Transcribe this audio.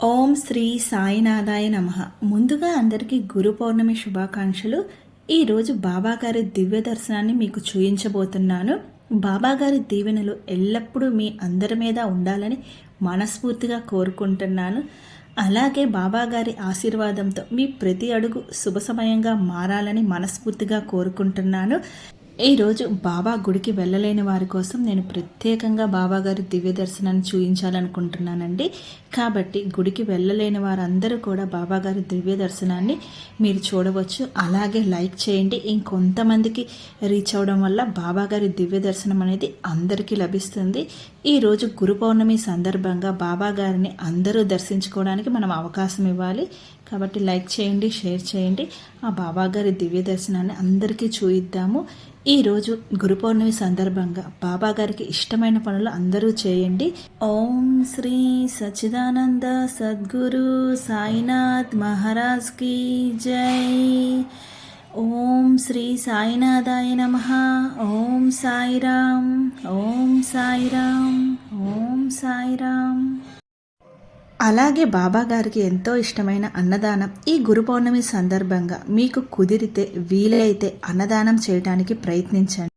ఓం శ్రీ సాయినాథాయ నమ. ముందుగా అందరికీ గురు పౌర్ణమి శుభాకాంక్షలు. ఈరోజు బాబాగారి దివ్య దర్శనాన్ని మీకు చూయించబోతున్నాను. బాబాగారి దీవెనలు ఎల్లప్పుడూ మీ అందరి మీద ఉండాలని మనస్ఫూర్తిగా కోరుకుంటున్నాను. అలాగే బాబాగారి ఆశీర్వాదంతో మీ ప్రతి అడుగు శుభ సమయంగా మారాలని మనస్ఫూర్తిగా కోరుకుంటున్నాను. ఈరోజు బాబా గుడికి వెళ్ళలేని వారి కోసం నేను ప్రత్యేకంగా బాబా గారి దివ్య దర్శనాన్ని చూపించాలనుకుంటున్నానండి కాబట్టి గుడికి వెళ్ళలేని వారందరూ కూడా బాబా గారి దివ్య దర్శనాన్ని మీరు చూడవచ్చు. అలాగే లైక్ చేయండి. ఇంకొంతమందికి రీచ్ అవడం వల్ల బాబా గారి దివ్య దర్శనం అనేది అందరికీ లభిస్తుంది. ఈరోజు గురు పౌర్ణమి సందర్భంగా బాబా గారిని అందరూ దర్శించుకోవడానికి మనం అవకాశం ఇవ్వాలి. కాబట్టి లైక్ చేయండి షేర్ చేయండి. ఆ బాబాగారి దివ్య దర్శనాన్ని అందరికీ చూయిద్దాము. ఈరోజు గురు పౌర్ణమి సందర్భంగా బాబా గారికి ఇష్టమైన పనులు అందరూ చేయండి. ఓం శ్రీ సచిదానంద సద్గురు సాయినాథ్ మహారాజ్కి జై. ఓం శ్రీ సాయినాథాయ నమ. ఓం సాయిరామ్. ఓం సాయిరామ్. ఓం సాయిరామ్. అలాగే బాబా గారికి ఎంతో ఇష్టమైన అన్నదానం ఈ గురు పౌర్ణమి సందర్భంగా మీకు కుదిరితే వీలైతే అన్నదానం చేయడానికి ప్రయత్నించండి.